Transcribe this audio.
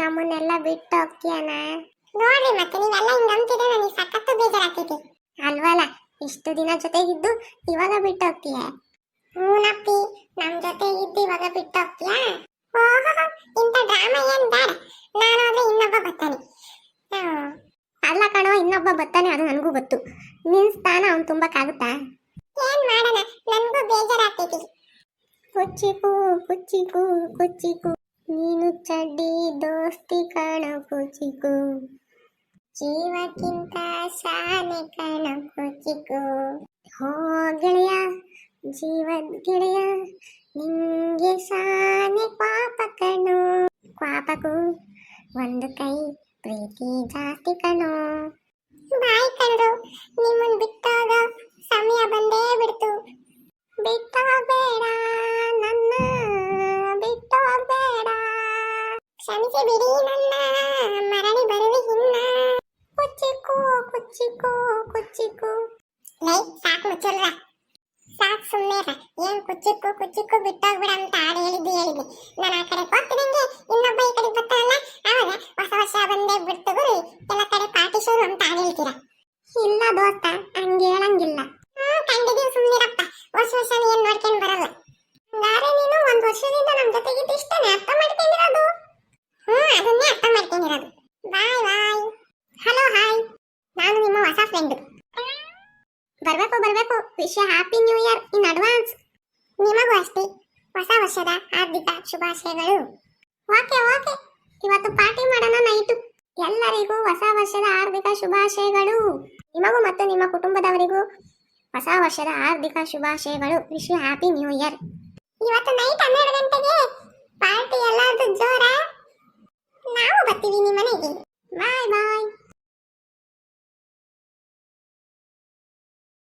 ನಮ್ಮನ್ನೆಲ್ಲ ಬಿಟ್ಟು ಹೋಗ್ತೀಯನ ನೋಡ್ರಿ ಮತ್ತೆ ನೀವೆಲ್ಲ ಹಿಂಗ್ ಅಂತಿದ್ರೆ ನನಗೆ ಸಖತ್ತು ಬೇಜಾರಾಗ್ತೈತಿ. ಅಲ್ವಲ್ಲ, ಇಷ್ಟು ದಿನ ಜೊತೆಗಿದ್ದು ಇವಾಗ ಬಿಟ್ಟು ಹೋಗ್ತೀಯ? ಹೂನಪ್ಪಿ, ನಮ್ ಜೊತೆ ಇದ್ದು ಇವಾಗ ಬಿಟ್ಟು ಹೋಗ್ತೀಯಾ? ಓಹೋ, ಇಂಥ ಡ್ರಾಮಾ ಏನ್ ಬೇಡ. ನಾನು ಆದ್ರೆ ಇನ್ನೊಬ್ಬ ಬರ್ತಾನೆ. ಅಲ್ಲ ಕಣೋ, ಇನ್ನೊಬ್ಬ ಬರ್ತಾನೆ, ಅದು ನನಗೂ ಗೊತ್ತು. ನಿನ್ ಸ್ಥಾನ ಅವ್ನು ತುಂಬಕ್ಕಾಗುತ್ತಾ? ಏನ್ ಮಾಡೋಣ, ನನಗೂ ಬೇಜಾರಾಗ್ತೈತಿ. ಕುಚ್ಚಿಕು ಕುಚ್ಚಿಕು ಕುಚ್ಚಿಕು. ನೀನು ಚಡ್ಡಿ ದೋಸ್ತಿ ಕಾಣೋ ಕುಚಿಕು ಜೀವಕ್ಕಿಂತ ಶಾನೆ ಕಣ ಕುಚಿಕು ಹೋ ಗೆಳೆಯ ಜೀವದ ಗೆಳೆಯ ನಿಂಗೆ ಸಾನೆ ಪಾಪ ಕಣೋ ಪಾಪಕು ಒಂದು ಕೈ ಪ್ರೀತಿ ಜಾಸ್ತಿ ಕಣೋ ಬಾಯ್ ಕಣ್ರು ನಿಮ್ಮನ್ ಕ್ಷಮಿಸಿ ಬಿಡಿ ನನ್ನ ಮರಳಿ ಬರುವೆ ಹಿನ್ನ ಕುಚ್ಚಿಕು ಕುಚ್ಚಿಕು ಕುಚ್ಚಿಕು. ಲೈ ಸಾಕು ಮುಚ್ಚಲ್ರ ಸಾಕು ಸುಮ್ಮನೆ ಏನ್ ಕುಚ್ಚಿಕ್ಕು ಕುಚ್ಚಿಕ್ಕು ಬಿಟ್ಟೋಗ್ಬಿಡ ಅಂತ ಹಾಡು ಹೇಳಿದ್ದು ಹೇಳಿದ್ದೆ ನಾನು ಆ ಕಡೆ ಹೋಗ್ತಿದಂಗೆ ಇನ್ನೊಬ್ಬ ಈ ಕಡೆ ಬರ್ತಾರಲ್ಲ ಅವಾಗ ಹೊಸ ವರ್ಷ ಬಂದೇ ಬಿಡ್ತು ಗುರು. ಎಲ್ಲ ಕಡೆ ಪಾರ್ಟಿ ಶುರು ಅಂತ ಹಾಡು ಹೇಳ್ತೀರಾ? ಇಲ್ಲ ದೋಸ್ತ ಹಂಗೆ ಹೇಳಂಗಿಲ್ಲ. ಹ್ಮ್ ಕಂಡಿದೀವಿ ಸುಮ್ಮನಿರಪ್ಪ ವರ್ಷ ವರ್ಷ ಏನ್ ನೋಡ್ಕೊಂಡ್ ಬರಲ್ಲ. ಹಂಗಾರೆ ನೀನು ಒಂದ್ ವರ್ಷದಿಂದ ನಮ್ ಜೊತೆಗಿದ್ದು ಇಷ್ಟನೇ? ಅರ್ಥ ಮಾಡ್ಕೊಂಡಿರೋದು ಹ್ಮ್ ಅದನ್ನೇ ಅರ್ಥ ಮಾಡ್ಕೊಂಡಿರೋದು ಬಾಯ್ ಬಾಯ್ ಹಲೋ ಹಾಯ್ ನಾನು ನಿಮ್ಮ ಹೊಸ ಫ್ರೆಂಡ್ ಬರ್ಬೇಕು ಬರ್ಬೇಕು. Wish happy new year in advance ನಿಮಗೂ ಅಷ್ಟೇ. ಹೊಸ ವರ್ಷದ ಹಾರ್ದಿಕ ಶುಭಾಶಯಗಳು. ಓಕೆ ಓಕೆ ಇವತ್ತು ಪಾರ್ಟಿ ಮಾಡೋಣ ನೈಟು. ಎಲ್ಲರಿಗೂ ಹೊಸ ವರ್ಷದ ಹಾರ್ದಿಕ ಶುಭಾಶಯಗಳು. ನಿಮಗೂ ಮತ್ತು ನಿಮ್ಮ ಕುಟುಂಬದವರಿಗೂ ಹೊಸ ವರ್ಷದ ಹಾರ್ದಿಕ ಶುಭಾಶಯಗಳು. ವಿಶ್ ಹ್ಯಾಪಿ ನ್ಯೂ ಇಯರ್ ಇವತ್ತು ನೈಟ್ ಹನ್ನೆರಡು ಗಂಟೆಗೆ ಪಾರ್ಟಿ ಎಲ್ಲಾದ್ರೂ ಜೋರ. ನಾವು ಬರ್ತೀವಿ ನಿಮ್ಮ ಮನೆಗೆ